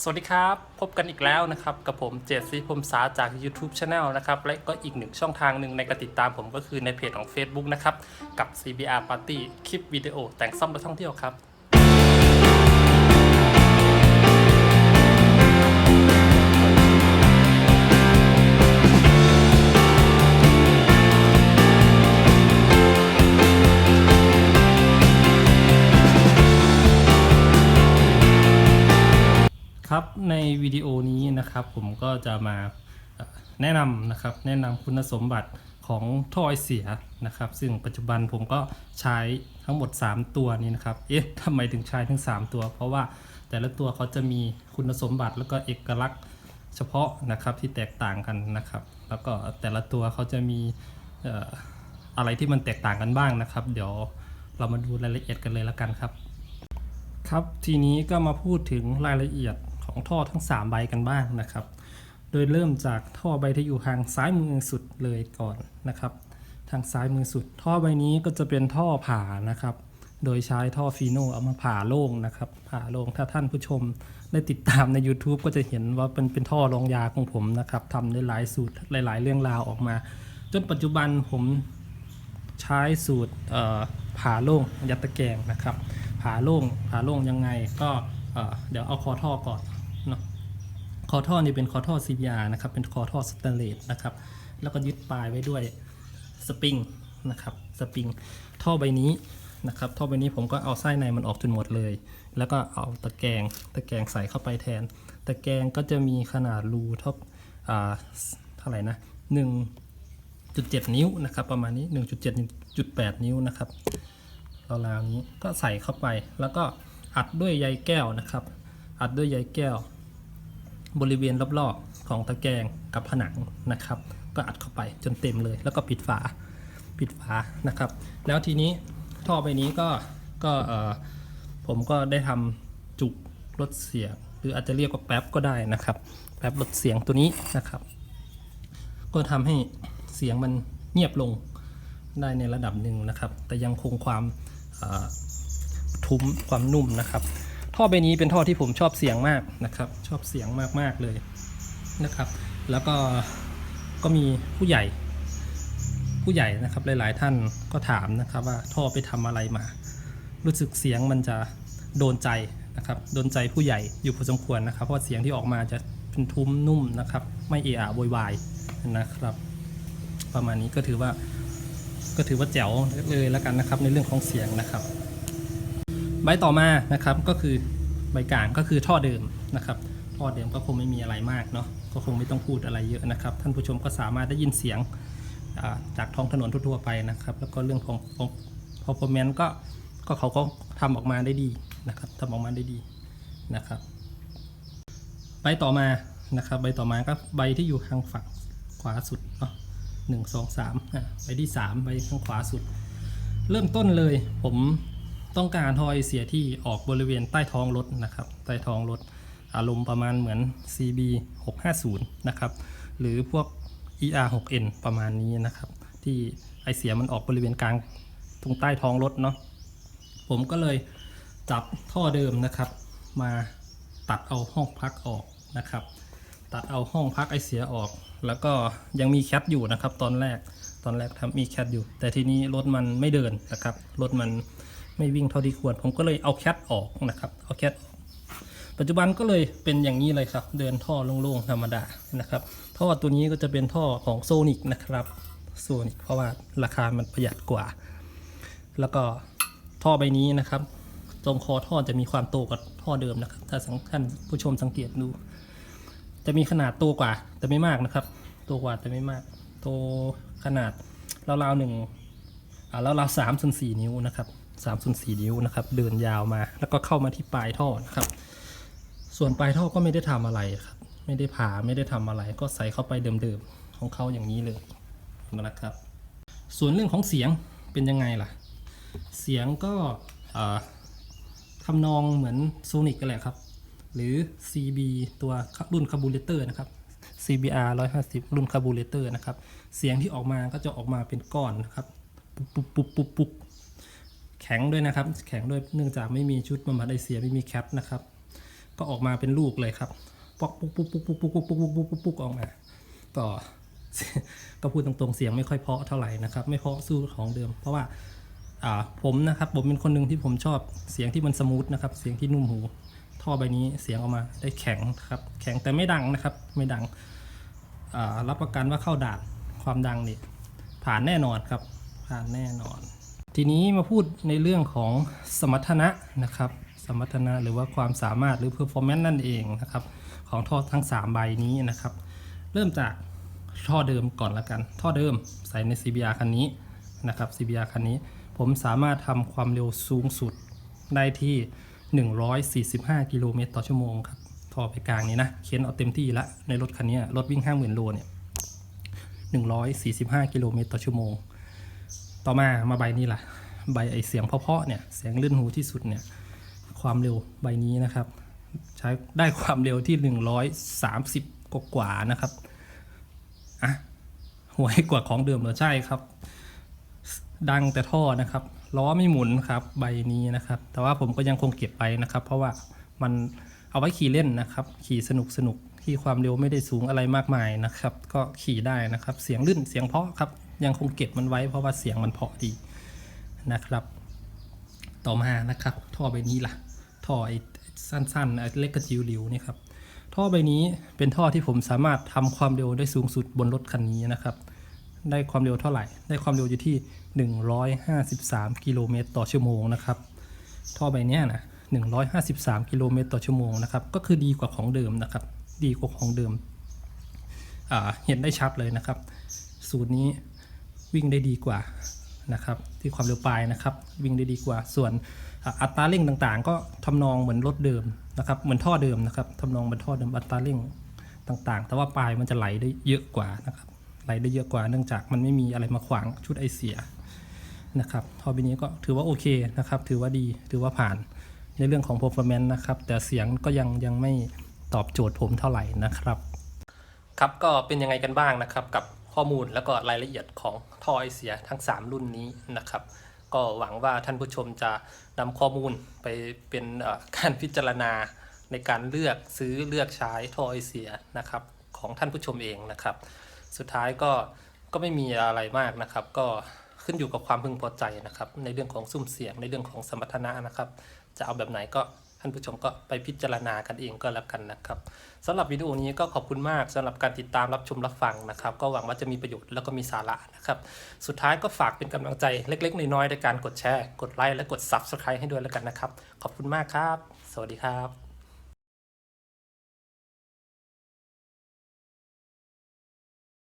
สวัสดีครับ พบกันอีกแล้วนะครับ กับผมเจษศรีพรมสาจาก YouTube Channel นะครับ และก็อีกหนึ่งช่องทางหนึ่งในการติดตามผมก็คือในเพจของ Facebook นะครับ กับ CBR Party คลิปวิดีโอแต่งซ่อมรถท่องเที่ยวครับ ครับในวิดีโอนี้นะครับผมก็จะมาแนะนำนะครับแนะนำคุณสมบัติของท่อไอเสียนะครับ ซึ่งปัจจุบันผมก็ใช้ทั้งหมด 3 ตัวนี้นะครับเอ๊ะทำไมถึงใช้ทั้ง 3 ตัว เพราะว่าแต่ละตัวเขาจะมีคุณสมบัติแล้วก็เอกลักษณ์เฉพาะนะครับที่แตกต่างกันนะครับ แล้วก็แต่ละตัวเขาจะมีเอ่ออะไรที่มันแตกต่างกันบ้างนะครับ เดี๋ยวเรามาดูรายละเอียดกันเลยละกันครับ ครับทีนี้ก็มาพูดถึงรายละเอียด ของท่อทั้ง 3 ใบกันบ้างนะครับ โดยเริ่มจากท่อใบที่อยู่ทางซ้ายมือสุดเลยก่อนนะครับ ทางซ้ายมือสุด ท่อใบนี้ก็จะเป็นท่อผ่านะครับ โดยใช้ท่อฟีโนเอามาผ่าโล่งนะครับ ผ่าโล่งถ้าท่านผู้ชมได้ติดตามใน YouTube ก็จะเห็นว่าเป็นเป็นท่อรองยาของผมนะครับทำได้หลายสูตรหลาย ๆ เรื่องราวออกมา จนปัจจุบันผมใช้สูตรผ่าโล่งยัดตะแกรงนะครับผ่าโล่งผ่าโล่งยังไงก็เอ่อเดี๋ยวเอาคอท่อก่อน เนาะคอท่อนี่เป็นคอท่อ CBR นะครับ เป็นคอท่อสแตนเลสนะครับ แล้วก็ยึดปลายไว้ด้วยสปริงนะครับ สปริง ท่อใบนี้นะครับ ท่อใบนี้ผมก็เอาไส้ในมันออกจนหมดเลย แล้วก็เอาตะแกรงตะแกรงใส่เข้าไปแทน ตะแกรงก็จะมีขนาดรูเท่าอ่าเท่าไหร่นะ1.7นิ้วนะครับ ประมาณนี้1.7 1.8นิ้วนะครับราวๆนี้ก็ใส่เข้าไป แล้วก็อัดด้วยใยแก้วนะครับ อัดด้วยใยแก้ว บริเวณรอบๆของตะแกรงกับผนังนะครับ ก็อัดเข้าไปจนเต็มเลย แล้วก็ปิดฝาปิดฝานะครับ แล้วทีนี้ท่อใบนี้ก็ก็ผมก็ได้ทำจุกลดเสียง หรืออาจจะเรียกว่าแป๊บก็ได้นะครับ แป๊บลดเสียงตัวนี้นะครับ ก็ทำให้เสียงมันเงียบลงได้ในระดับหนึ่งนะครับ แต่ยังคงความทุ้มความนุ่มนะครับ ท่อใบนี้เป็นท่อที่ผมชอบเสียงมากนะครับ ชอบเสียงมากๆเลยนะครับ แล้วก็ก็มีผู้ใหญ่ ผู้ใหญ่นะครับหลายๆท่านก็ถามนะครับว่าท่อไปทำอะไรมา รู้สึกเสียงมันจะโดนใจนะครับโดนใจผู้ใหญ่อยู่พอสมควรนะครับ เพราะเสียงที่ออกมาจะเป็นทุ้มนุ่มนะครับ ไม่เอะอะโวยวายนะครับ ประมาณนี้ก็ถือว่าก็ถือว่าแจ๋วเลยแล้วกันนะครับในเรื่องของเสียงนะครับ ใบต่อมานะครับก็คือใบกลางก็คือท่อเดิมนะครับท่อเดิมก็คงไม่มีอะไรมากเนาะก็คงไม่ต้องพูดอะไรเยอะนะครับ ท่านผู้ชมก็สามารถได้ยินเสียงจากท้องถนนทั่วๆไปนะครับ แล้วก็เรื่องของของ performance ก็ก็เขาก็ทำออกมาได้ดีนะครับทำออกมาได้ดีนะครับ ใบต่อมานะครับ ใบต่อมาก็ใบที่อยู่ทางฝั่งขวาสุดเนาะหนึ่งสองสามอะใบที่สามใบข้างขวาสุด เริ่มต้นเลยผม ต้องการทอยเสียที่ออกบริเวณใต้ท้องรถนะครับ ใต้ท้องรถอารมณ์ประมาณเหมือน CB 650นะครับ หรือพวก ER 6N ประมาณนี้นะครับ ที่ไอเสียมันออกบริเวณกลางตรงใต้ท้องรถเนาะ ผมก็เลยจับท่อเดิมนะครับ มาตัดเอาห้องพักออกนะครับ ตัดเอาห้องพักไอเสียออก แล้วก็ยังมีแคทอยู่นะครับ ตอนแรก ตอนแรกทำมีแคทอยู่ แต่ทีนี้รถมันไม่เดินนะครับ รถมัน ไม่วิ่งเท่าที่ควร ผมก็เลยเอาแคทออกนะครับ เอาแคทออก ปัจจุบันก็เลยเป็นอย่างนี้เลยครับ เดินท่อโล่งๆธรรมดานะครับ ท่อตัวนี้ก็จะเป็นท่อของโซนิกนะครับโซนิกเพราะว่าราคามันประหยัดกว่า แล้วก็ท่อใบนี้นะครับ ตรงคอท่อจะมีความโตกว่าท่อเดิมนะครับ ถ้าสังท่านผู้ชมสังเกตดู จะมีขนาดโตกว่า แต่ไม่มากนะครับ โตกว่าแต่ไม่มาก โตขนาดราวๆหนึ่งอ่าราวๆสามส่วนสี่นิ้วนะครับ สามส่วนสี่นิ้วนะครับ เดินยาวมา แล้วก็เข้ามาที่ปลายท่อนะครับ ส่วนปลายท่อก็ไม่ได้ทำอะไรครับ ไม่ได้ผ่าไม่ได้ทำอะไร ก็ใส่เข้าไปเดิมๆของเขาอย่างนี้เลยนะครับ ส่วนเรื่องของเสียงเป็นยังไงล่ะ เสียงก็อ่าทำนองเหมือนโซนิกกันแหละครับ หรือ CB ตัวรุ่นคาบูเลเตอร์นะครับ CBR 150 รุ่นคาบูเลเตอร์นะครับ เสียงที่ออกมาก็จะออกมาเป็นก้อนนะครับ ปุ๊บปุ๊บปุ๊บปุ๊บ แข็งด้วยนะครับ แข็งด้วยเนื่องจากไม่มีชุดบำบัดไอเสียไม่มีแคปนะครับ ก็ออกมาเป็นลูกเลยครับปอกปุ๊กปุ๊กปุ๊กปุ๊กปุ๊กปุ๊กปุ๊กปุ๊กปุ๊กปุ๊กออกมาก็ก็พูดตรงๆเสียงไม่ค่อยเพาะเท่าไหร่นะครับ ไม่เพาะสู้ของเดิม เพราะว่าอ่าผมนะครับผมเป็นคนหนึ่งที่ผมชอบเสียงที่มันสมูทนะครับ เสียงที่นุ่มหู ท่อใบนี้เสียงออกมาได้แข็งครับ แข็งแต่ไม่ดังนะครับ ไม่ดังอ่ารับประกันว่าเข้าด่านความดังนี่ผ่านแน่นอนครับ ผ่านแน่นอน ทีนี้มาพูดในเรื่องของสมรรถนะนะครับ สมรรถนะหรือว่าความสามารถหรือ performance นั่นเองนะครับ ของท่อทั้ง 3 ใบนี้นะครับ เริ่มจากท่อเดิมก่อนละกัน ท่อเดิมใส่ใน CBR คันนี้นะครับ CBR คันนี้ผมสามารถทำความเร็วสูงสุดได้ที่ 145 กิโลเมตรต่อชั่วโมงครับท่อไปกลางนี้นะเข็นเอาเต็มที่ละในรถคันนี้รถวิ่ง 50,000 โลเนี่ย145 กิโลเมตรต่อชั่วโมง ต่อมามาใบนี้ล่ะ ใบไอเสียงเพาะๆเนี่ยเสียงลื่นหูที่สุดเนี่ยความเร็วใบนี้นะครับ ใช้ได้ความเร็วที่ 130 กว่ากว่าๆนะครับอะห่วยกว่าของเดิมเหรอใช่ครับ ดังแต่ท่อนะครับล้อไม่หมุนครับใบนี้นะครับ แต่ว่าผมก็ยังคงเก็บไปนะครับ เพราะว่ามันเอาไว้ขี่เล่นนะครับ ขี่สนุกสนุกที่ความเร็วไม่ได้สูงอะไรมากมายนะครับ ก็ขี่ได้นะครับ เสียงลื่นเสียงเพาะครับ ยังคงเก็บมันไว้เพราะว่าเสียงมันเพาะดีนะครับ ต่อมานะครับ ท่อใบนี้ล่ะ ท่อไอ้สั้นๆไอ้เล็กกระจิ๋วหลิวนี่ครับท่อใบนี้เป็นท่อที่ผมสามารถทำความเร็วได้สูงสุดบนรถคันนี้นะครับ ได้ความเร็วเท่าไหร่ ได้ความเร็วอยู่ที่ 153 กิโลเมตรต่อชั่วโมงนะครับ ท่อใบนี้ยนะ 153 กิโลเมตรต่อชั่วโมงนะครับ ก็คือดีกว่าของเดิมนะครับ ดีกว่าของเดิม เห็นได้ชัดเลยนะครับ สูตรนี้ วิ่งได้ดีกว่านะครับที่ความเร็วปลายนะครับวิ่งได้ดีกว่า ส่วนอัตราเร่งต่างๆ ก็ทำนองเหมือนรถเดิมนะครับเหมือนท่อเดิมนะครับทำนองเหมือนท่อเดิมอัตราเร่งต่างๆ แต่ว่าปลายมันจะไหลได้เยอะกว่านะครับไหลได้เยอะกว่าเนื่องจากมันไม่มีอะไรมาขวางชุดไอเสียนะครับท่อบินี้ก็ถือว่าโอเคนะครับถือว่าดีถือว่าผ่านในเรื่องของ performance นะครับแต่เสียงก็ยังยังไม่ตอบโจทย์ผมเท่าไหร่นะครับ ครับก็เป็นยังไงกันบ้างนะครับกับ ข้อมูลแล้วก็รายละเอียดของท่อไอเสียทั้ง 3 รุ่นนี้นะครับ ก็หวังว่าท่านผู้ชมจะนำข้อมูลไปเป็นการพิจารณาในการเลือกซื้อเลือกใช้ท่อไอเสียนะครับของท่านผู้ชมเองนะครับ สุดท้ายก็ก็ไม่มีอะไรมากนะครับ ก็ขึ้นอยู่กับความพึงพอใจนะครับ ในเรื่องของซุ้มเสียงในเรื่องของสมรรถนะนะครับ จะเอาแบบไหนก็ ท่านผู้ชมก็ไปพิจารณากันเองก็แล้วกันนะครับสำหรับวิดีโอนี้ก็ขอบคุณมากสำหรับการติดตามรับชมรับฟังนะครับ ก็หวังว่าจะมีประโยชน์แล้วก็มีสาระนะครับ สุดท้ายก็ฝากเป็นกำลังใจเล็ก ๆ น้อยๆในการกดแชร์ กดไลค์และกด Subscribe ให้ด้วยแล้วกันนะครับ ขอบคุณมากครับ สวัสดีครับ